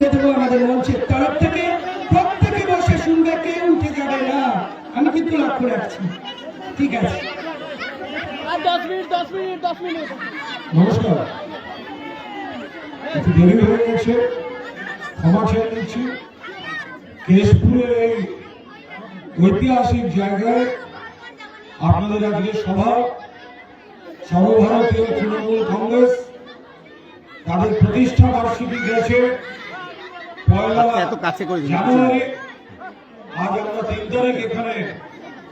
দেবো আমাদের মঞ্চের তরফ থেকে। প্রত্যেকে বসে শুনবে কেউ উঠে যাবে না। আমি কিন্তু লক্ষ্য রাখছি। ঠিক আছে। আর দশ মিনিট দশ মিনিট দশ মিনিট। নমস্কার। একটু দেরি হয়ে গেছে। ক্ষমা চেয়ে নিচ্ছি। কেশপুরের এই ঐতিহাসিক জায়গায় আপনাদের আজকে সভা। সর্বভারতীয় তৃণমূল কংগ্রেস তাদের প্রতিষ্ঠা বার্ষিকী গেছে। এত কাছে করে আজ আমরা তিন তারিখ এখানে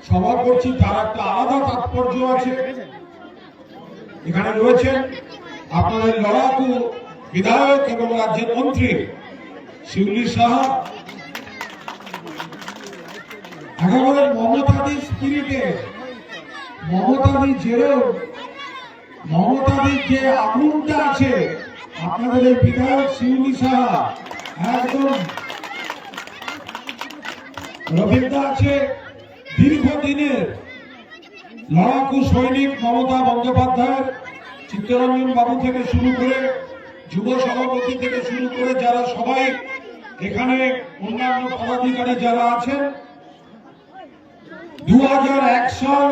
সভা করছি তার একটা আলাদা তাৎপর্য আছে। এখানে রয়েছেন আপনাদের লড়াকু বিধায়ক এবং রাজ্যের মন্ত্রী শিউলি সাহা। একেবারে মমতাদি স্পিরিটে মমতাদি জেরেও মমতাদির যে আগুনটা আছে আপনাদের এই বিধায়ক শিউলি সাহা একদম। রবীন্দ্র আছে দীর্ঘদিনের লড়াকু সৈনিক মমতা বন্দ্যোপাধ্যায়ের চিত্তরঞ্জন বাবু থেকে শুরু করে যুব সভাপতি থেকে শুরু করে যারা সবাই এখানে অন্যান্য পদাধিকারী যারা আছেন দু হাজার এক সাল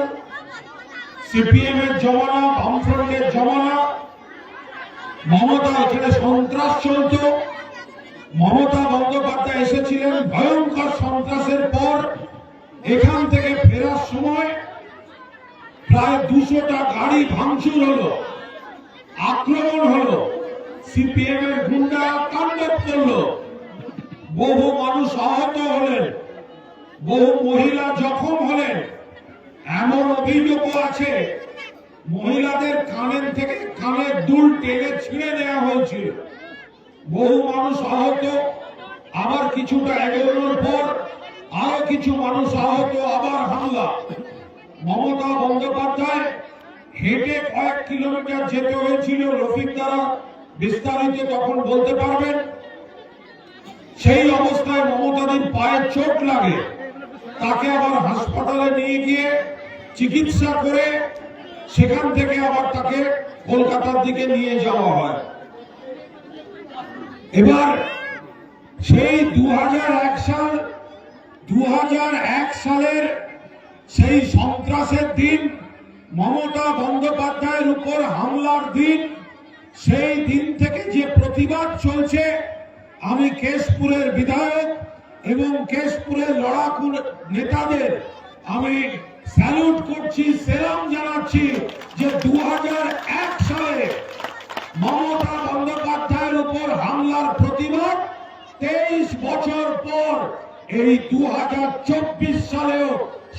সিপিএম এর জমানা, বামফ্রন্টের জমানা মমতা এখানে সন্ত্রাস চলত। মমতা বন্দ্যোপাধ্যায় এসেছিলেন ভয়ঙ্কর সন্ত্রাসের পর। এখান থেকে ফেরার সময় প্রায় দুশোটা গাড়ি ভাঙচুর হলো, আক্রমণ হলো। সিপিএম এর গুন্ডা তাণ্ডব করল। বহু মানুষ আহত হলেন, বহু মহিলা জখম হলেন। এমন অভিযোগও আছে, মহিলাদের কানের থেকে কানের দুল টেনে ছিঁড়ে নেওয়া হয়েছিল। বহু মানুষ আহত, আবার কিছুটা এগোনোর পর আরও কিছু মানুষ আহত, আবার হামলা। মমতা বন্দ্যোপাধ্যায় হেঁটে কয়েক কিলোমিটার যেতে হয়েছিল রফিক দ্বারা, বিস্তারিত তখন বলতে পারবেন। সেই অবস্থায় মমতাদির পায়ে চোট লাগে। তাকে আবার হাসপাতালে নিয়ে গিয়ে চিকিৎসা করে সেখান থেকে আবার তাকে কলকাতার দিকে নিয়ে যাওয়া হয়। এবার সেই দু হাজার এক সাল দু হাজার এক সালের সেই সন্ত্রাসের দিন, মমতা বন্দ্যোপাধ্যায়ের উপর হামলার দিন, সেই দিন থেকে যে প্রতিবাদ চলছে, আমি কেশপুরের বিধায়ক এবং কেশপুরের লড়াকু নেতাদের আমি স্যালুট করছি সেরাম জানাচ্ছি যে দু হাজার এক সালে মমতা বন্দ্যোপাধ্যায়ের উপর হামলার প্রতিবাদ, তেইশ বছর পর এই দু সালেও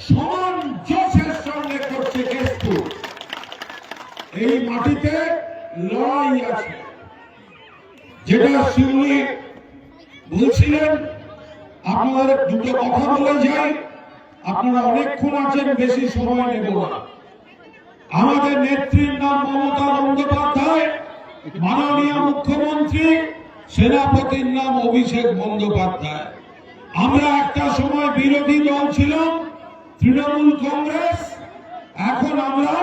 সমান জোশের সঙ্গে করছে কেশপুর। এই মাটিতে লড়াই আছে। যেটা শিউলি বলছিলেন আপনারা দুটো কথা বলে যাই, আপনারা অনেকক্ষণ আছেন, বেশি সময় নেব না। আমাদের নেত্রীর নাম মমতা বন্দ্যোপাধ্যায় মাননীয় মুখ্যমন্ত্রী, সেনাপতির নাম অভিষেক বন্দ্যোপাধ্যায়। আমরা একটা সময় বিরোধী দল ছিলাম, তৃণমূল কংগ্রেস। এখন আমরা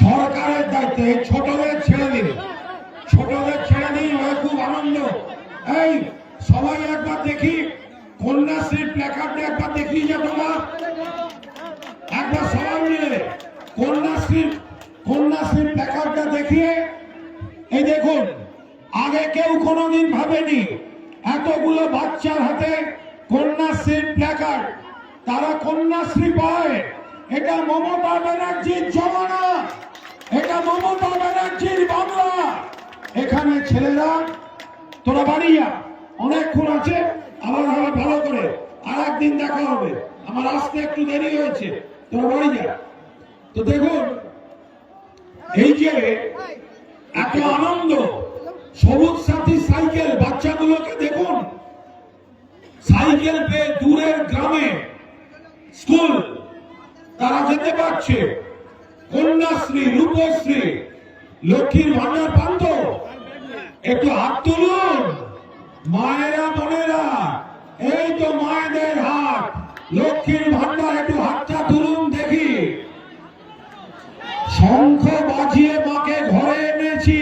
সরকারের দায়িত্বে ছোটদের ছেড়ে দিন ছোটদের ছেড়ে দিন হয় খুব আনন্দ এই সবাই একবার দেখি কন্যাশ্রী প্ল্যাকার্ডে একবার দেখি যে তোমার একবার সবাই মিলে কন্যাশ্রী কন্যাশ্রী প্ল্যাকার্ডটা দেখিয়ে এই দেখুন আগে কেউ কোনোদিন ভাবেনি এতগুলো বাচ্চার হাতে প্ল্যাকার্ড তারা কন্যাশ্রী পায়। এটা মমতা ব্যানার্জির জমানা। এটা মমতা ব্যানার্জির বাংলা। এখানে ছেলেরা, তোরা বাড়ি যা। অনেকক্ষণ আছে, আবার আবার ভালো করে আর একদিন দেখা হবে। আমার আসতে একটু দেরি হয়েছে। তোরা বাড়ি তো দেখুন, এই যে এত আনন্দ, সবুজ সাথী সাইকেল বাচ্চাগুলোকে দেখুন সাইকেল পেয়ে দূরের গ্রামে স্কুল, তারা যেতে পারছে। কন্যাশ্রী, রূপশ্রী, লক্ষ্মীর ভান্ডার পান তো একটু হাত তুলুন। মায়েরা, বোনেরা, এই তো মায়েদের হাত লক্ষ্মীর ভান্ডার একটু হাতটা তুলুন দেখি। শঙ্খ বাজিয়ে মাকে ঘরে এনেছি।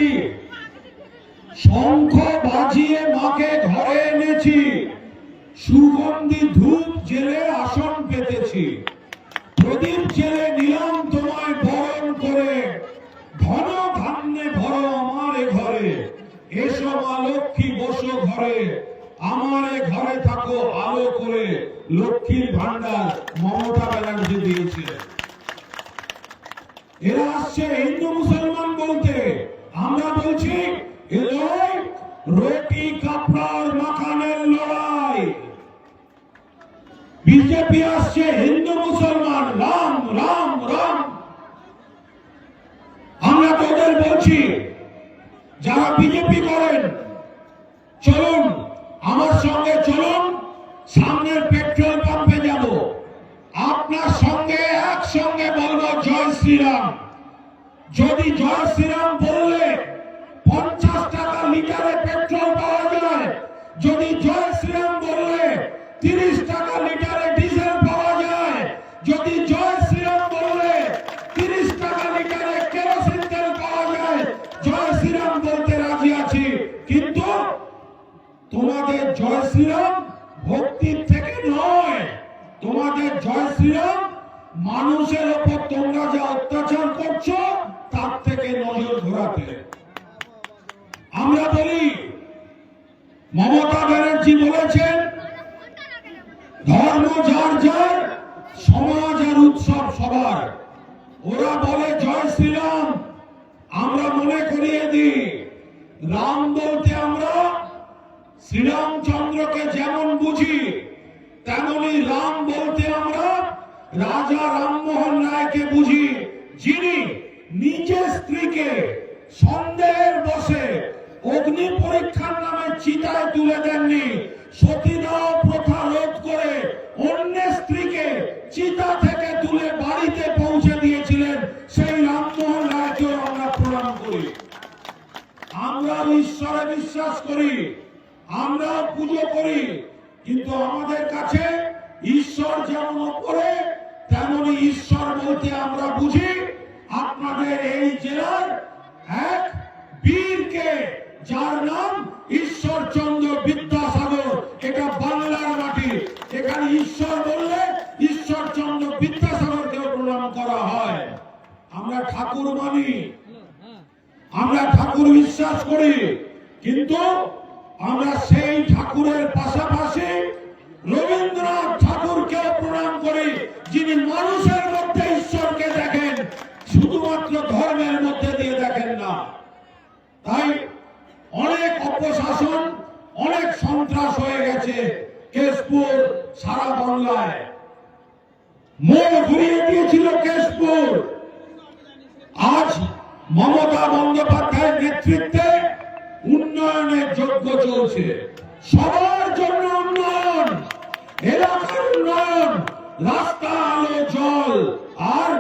শঙ্খ বাজিয়ে সুগন্ধি ধূপ জেলে আসন পেতেছি। প্রদীপ জেলে নিলাম তোমায় বরণ করে। ঘন ধান্যে ভরো আমার ঘরে। এসো মা লক্ষ্মী, বসো ঘরে। আমার ঘরে থাকো আলো করে। লক্ষ্মীর ভান্ডার মমতা ব্যানার্জি দিয়েছে। এরা আসছে হিন্দু মুসলমান বলতে আমরা বলছি এ লড়াই রুটি কাপড়ার মাখানের লড়াই বিজেপি আসছে হিন্দু মুসলমান রাম রাম রাম আমরা তো ওদের বলছি যারা বিজেপি করেন চলুন আমার সঙ্গে চলুন সামনের পেট্রোল পাম্পে যাব আপনার সঙ্গে একসঙ্গে বলব জয় শ্রীরাম। যদি জয় শ্রীরাম বললে পঞ্চাশ টাকা লিটারে পেট্রোল পাওয়া যায়। যদি জয় শ্রীরাম বললে তিরিশ টাকা লিটারে ডিজেল পাওয়া যায়। যদি জয় শ্রীরাম বললে তিরিশ টাকা লিটারে কেরোসিন তেল পাওয়া যায়। জয় শ্রীরাম বলতে রাজি আছি। কিন্তু তোমাদের জয় শ্রীরাম ভক্তির থেকে নয়। তোমাদের জয় শ্রীরাম মানুষের ওপর তোমরা যে অত্যাচার করছ, তার থেকে নজর ঘোরাতে। আমরা বলি, মমতা ব্যানার্জি বলেছেন, ধর্ম যার যার সমাজ আর উৎসব সবার। ওরা বলে, জয় শ্রীরাম। আমরা মনে করিয়ে দিই, রাম বলতে আমরা শ্রীরামচন্দ্রকে যেমন বুঝি, তেমনি রাম বলতে আমরা রাজা রামমোহন রায়কে বুঝি যিনি নিজের স্ত্রীকে সন্দেহের বসে অগ্নি পরীক্ষার নামে চিতায় তুলে দেননি, সতীদাহ প্রথা রোধ করে অন্য স্ত্রীকে চিতা থেকে তুলে বাড়িতে পৌঁছে দিয়েছিলেন সেই রামমোহন রায়কেও আমরা প্রণাম করি। আমরা ঈশ্বরে বিশ্বাস করি আমরা পুজো করি, কিন্তু আমাদের কাছে ঈশ্বর যেমন ওপরে তেমনি ঈশ্বর বলতে আমরা বুঝি আপনাদের এই জেলার এক বীরকে যার নাম ঈশ্বরচন্দ্র বিদ্যাসাগর। এটা বাংলার মাটি। এখানে ঈশ্বর বললে ঈশ্বরচন্দ্র বিদ্যাসাগরকেও প্রণাম করা হয়। আমরা ঠাকুর মানি। আমরা ঠাকুর বিশ্বাস করি। কিন্তু আমরা সেই ঠাকুরের পাশাপাশি রবীন্দ্রনাথ ঠাকুরকে প্রণাম করি যিনি মানুষের মধ্যে ঈশ্বরকে দেখেন শুধুমাত্র ধর্মের মধ্যে দিয়ে দেখেন না তাই অনেক অপশাসন সন্ত্রাস হয়ে গেছে কেশপুর, সারা বাংলায়। কেশপুর। আজ মমতা বন্দ্যোপাধ্যায়ের নেতৃত্বে উন্নয়নের যজ্ঞ চলছে। সবার জন্য উন্নয়ন, এলাকার উন্নয়ন, রাস্তা, আলো, জল, আর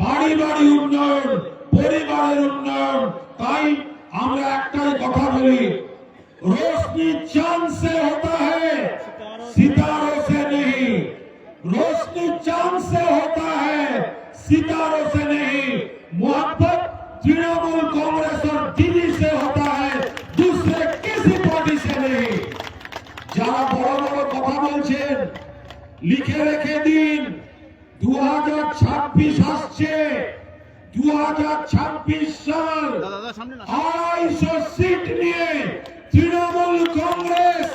বাড়ি বাড়ি উন্নয়ন, পরিবারের উন্নয়ন। তাই আমরা একটাই কথা বলি रोशनी चांद से होता है सितारों से नहीं रोशनी चांद से होता है सितारों से नहीं मोहब्बत तृणमूल कांग्रेस और दिल्ली से होता है दूसरे किसी पार्टी से नहीं যারা বড় বড় কথা বলছেন লিখে রেখে দিন দু হাজার ছাব্বিশ আসছে দু হাজার ছাব্বিশ সাল আড়াইশো সিট নিয়ে তৃণমূল কংগ্রেস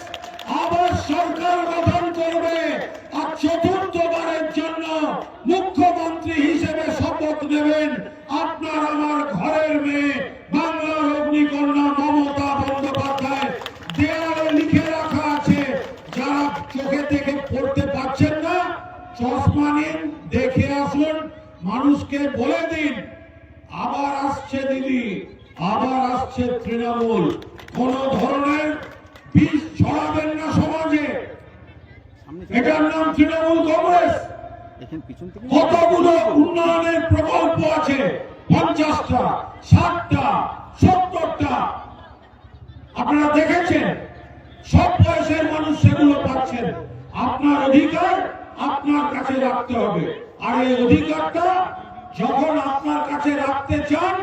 কোন ধরনের বীজ ছড়াবেন না সমাজে। এটার নাম তৃণমূল কংগ্রেস। কতগুলো উন্নয়নের প্রকল্প আছে? পঞ্চাশটা, ষাটটা, সত্তরটা। আপনারা দেখেছেন? সব বয়সের মানুষ সেগুলো পাচ্ছেন। আপনার অধিকার আপনার কাছে রাখতে হবে। আর এই অধিকারটা যখন আপনার কাছে রাখতে চান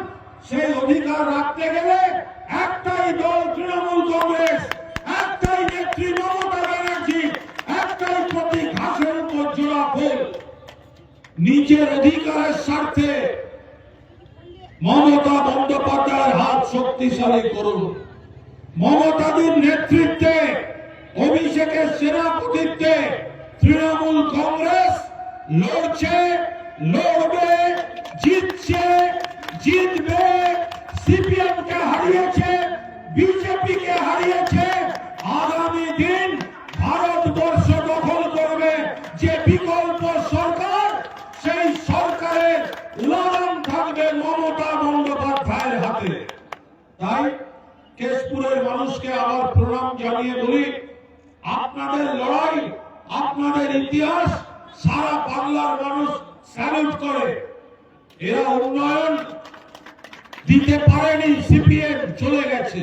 সেই অধিকার রাখতে গেলে একটাই দল তৃণমূল কংগ্রেস, একটাই নেত্রী মমতা ব্যানার্জি, একটাই প্রতি ঘাসের উপর জোড়া ফুল নিজের অধিকারের স্বার্থে মমতা বন্দ্যোপাধ্যায়ের হাত শক্তিশালী করুন। মমতাদির নেতৃত্বে, অভিষেকের সেনাপতিত্বে তৃণমূল কংগ্রেস লড়ছে, লড়বে। বিজেপি কে হারিয়েছে। আগামী দিন ভারতবর্ষ দখল করবে। যে বিকল্প সরকার, সেই সরকারের উদাহরণ থাকবে মমতা বন্দ্যোপাধ্যায়ের হাতে। তাই কেশপুরের মানুষকে আবার প্রণাম জানিয়ে বলি, আপনাদের লড়াই, আপনাদের ইতিহাস, সারা বাংলার মানুষ স্যালুট করে। এরা উন্নয়ন দিতে পারেনি, সিপিএম চলে গেছে।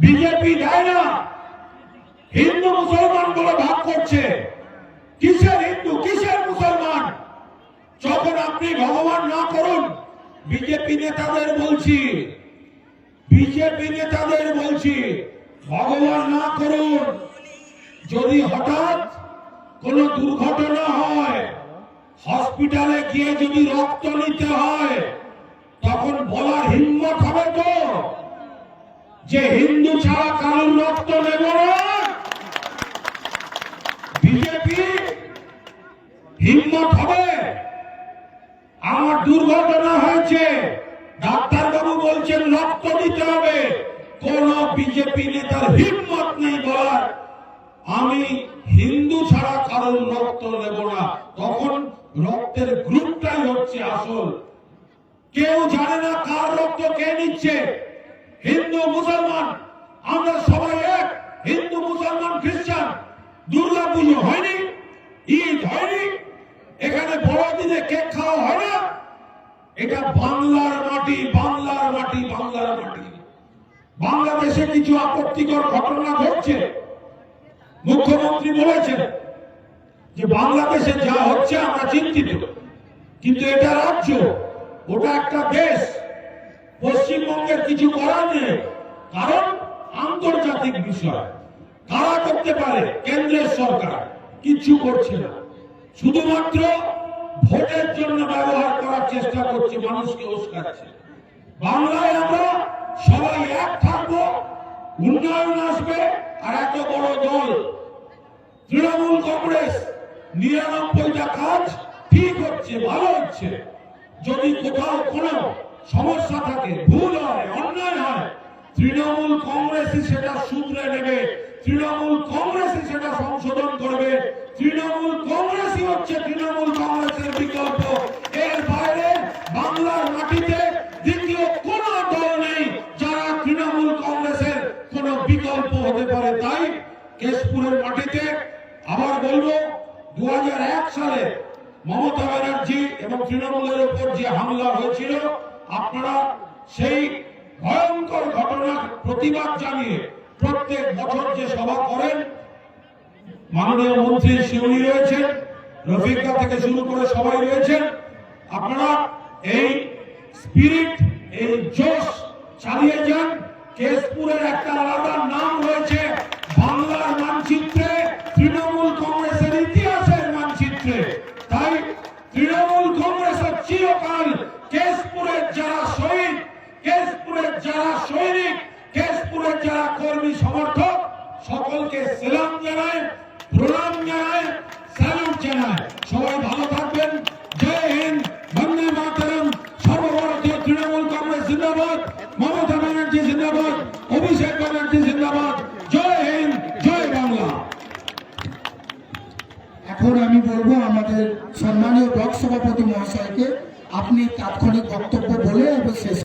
বিজেপি দেয় না। হিন্দু মুসলমান বলে ভাগ করছে। কিসের হিন্দু? কিসের মুসলমান? যখন আপনি ভগবান না করুন, বিজেপি নেতাদের বলছি, বিজেপি নেতাদের বলছি, ভগবান না করুন। যদি হঠাৎ কোনো দুর্ঘটনা হয়, হসপিটালে গিয়ে যদি রক্ত নিতে হয়, তখন বলার হিম্মত হবে তো? যে হিন্দু ছাড়া কারোর রক্ত নেব বিজেপি হিম্মত হবে। আমার দুর্ঘটনা হয়েছে। ডাক্তারবাবু বলছেন, রক্ত দিতে হবে। কোন বিজেপি নেতার হিম্মত নেই বলার। আমি হিন্দু ছাড়া কারোর রক্ত নেব না। তখন রক্তের গ্রুপটাই হচ্ছে আসল। কেউ জানে না কার রক্ত কে নিচ্ছে। হিন্দু, মুসলমান, আমরা সবাই এক, হিন্দু, মুসলমান, খ্রিস্টান, দুর্গা পুজো হয়নি, ঈদ হয়নি, এখানে বড়দিনে কেক খাওয়া হয় না, এটা বাংলার মাটি বাংলার মাটি বাংলার মাটি। বাংলাদেশে কিছু আপত্তিকর ঘটনা ঘটছে। মুখ্যমন্ত্রী বলেছেন যে, বাংলাদেশে যা হচ্ছে আমরা চিন্তিত। কিন্তু এটা রাজ্য, ওটা একটা দেশ পশ্চিমবঙ্গের কিছু করার নেই। কারণ আন্তর্জাতিক বিষয়। কারা করতে পারে? কেন্দ্রের সরকার। কিছু করছে না। শুধুমাত্র ভোটের জন্য ব্যবহার করার চেষ্টা করছে, মানুষকে উস্কাচ্ছে। বাংলায় আমরা সবাই এক থাকব, উন্নয়ন আসবে আর এত বড় দল। তৃণমূল কংগ্রেস নিরানব্বইটা কাজ ঠিক হচ্ছে, ভালো হচ্ছে। যদি কোথাও কোনো সমস্যা থাকে, ভুল হয়, অন্যায় হয়। তৃণমূল কংগ্রেসই সেটা শুধরে নেবে, তৃণমূল কংগ্রেসই সেটা সংশোধন করবে, তৃণমূল কংগ্রেসই হচ্ছে তৃণমূল কংগ্রেসের বিকল্প এর বাইরে বাংলার মাটিতে দ্বিতীয় কোন দল নেই যারা তৃণমূল কংগ্রেসের কোন বিকল্প হতে পারে তাই কেশপুরের মাটিতে আবার বলব দু সালে মমতা ব্যানার্জি এবং তৃণমূলের উপর যে হামলা হয়েছিল আপনারা সেই ভয়ঙ্কর ঘটনার প্রতিবাদ জানিয়ে প্রত্যেক বছর যে সভা করেন মাননীয় মন্ত্রী শিউলি রয়েছেন রফিকা থেকে শুরু করে সবাই রয়েছেন। আপনারা এই স্পিরিট, এই জোশ চালিয়ে যান। কেশপুরের একটা আলাদা নাম রয়েছে, বাংলার মানচিত্রে, তৃণমূল কংগ্রেসের ইতিহাসের মানচিত্রে। তাই তৃণমূল কংগ্রেসের চিরকাল কেশপুরের যারা শহীদ, কেশপুরের যারা সৈনিক, কেশপুরের যারা কর্মী সমর্থক, সকলকে সেলাম জানায় অভিষেক ব্যানার্জি জিন্দাবাদ। জয় হিন্দ, জয় বাংলা। এখন আমি বলব আমাদের সম্মানীয় ব্লক সভাপতি মহাশয়কে, আপনি তাৎক্ষণিক বক্তব্য বলে শেষ